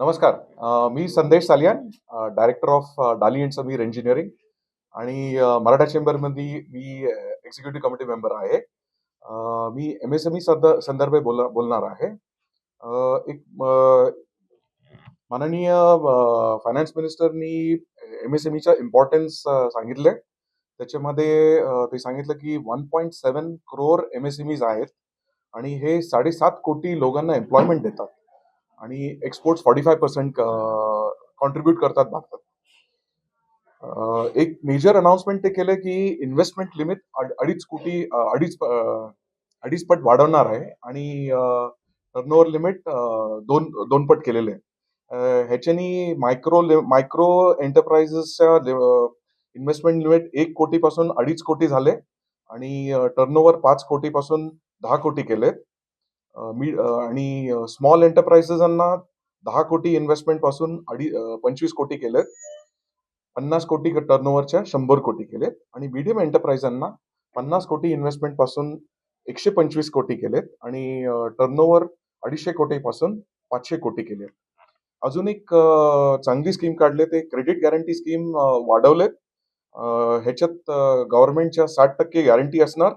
नमस्कार. मी Sandesh Salian director of Dali and Sameer engineering आणि मराठा चेंबरमध्ये मी एक्झिक्युटिव्ह कमिटी मेंबर आहे. मी एम एस एम ई संदर्भे बोल बोलणार आहे. एक माननीय फायनान्स मिनिस्टरनी एम एस एम ईच्या इम्पॉर्टन्स सांगितले. त्याच्यामध्ये ते सांगितलं की one point seven crore M S M Es आहेत आणि हे साडेसात कोटी लोकांना एम्प्लॉयमेंट देतात. आणि export forty five percent contribute करतात भारतात. एक मेजर अनाउन्समेंट ते केलं की इन्व्हेस्टमेंट लिमिट अडीच कोटी अडीच अडीच पट वाढवणार आहे आणि टर्नओव्हर लिमिट दोन दोन पट केलेले आहे. ह्याच्यानी मायक्रो मायक्रो एंटरप्राइजेसच्या इन्व्हेस्टमेंट लिमिट एक कोटीपासून अडीच कोटी झाले आणि टर्नओव्हर पाच कोटीपासून दहा कोटी केलेत. मी आणि स्मॉल एंटरप्राइजेसांना दहा कोटी इन्व्हेस्टमेंटपासून अडी पंचवीस कोटी केलेत. पन्नास कोटी टर्नओव्हरच्या शंभर कोटी केलेत. आणि मीडियम एंटरप्राइजांना पन्नास कोटी इन्व्हेस्टमेंटपासून एकशे पंचवीस कोटी केलेत. आणि टर्नओव्हर अडीचशे कोटी पासून पाचशे कोटी केलेत. अजून एक चांगली स्कीम काढले ते क्रेडिट गॅरंटी स्कीम वाढवलेत. ह्याच्यात गव्हर्नमेंटच्या साठ टक्के गॅरंटी असणार.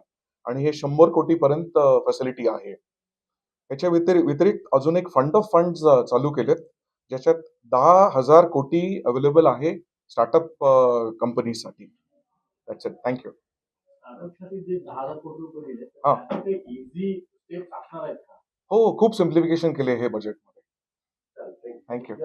आणि हे शंभर कोटीपर्यंत फॅसिलिटी आहे. ह्याच्या व्यतिरिक्त व्यतिरिक्त अजून एक फंड ऑफ फंड चालू केलेत ज्याच्यात दहा हजार कोटी अवेलेबल आहे स्टार्टअप कंपनीसाठी इट थँक्यू हा. खूप सिम्प्लिफिकेशन केले हे बजेटमध्ये थँक्यू.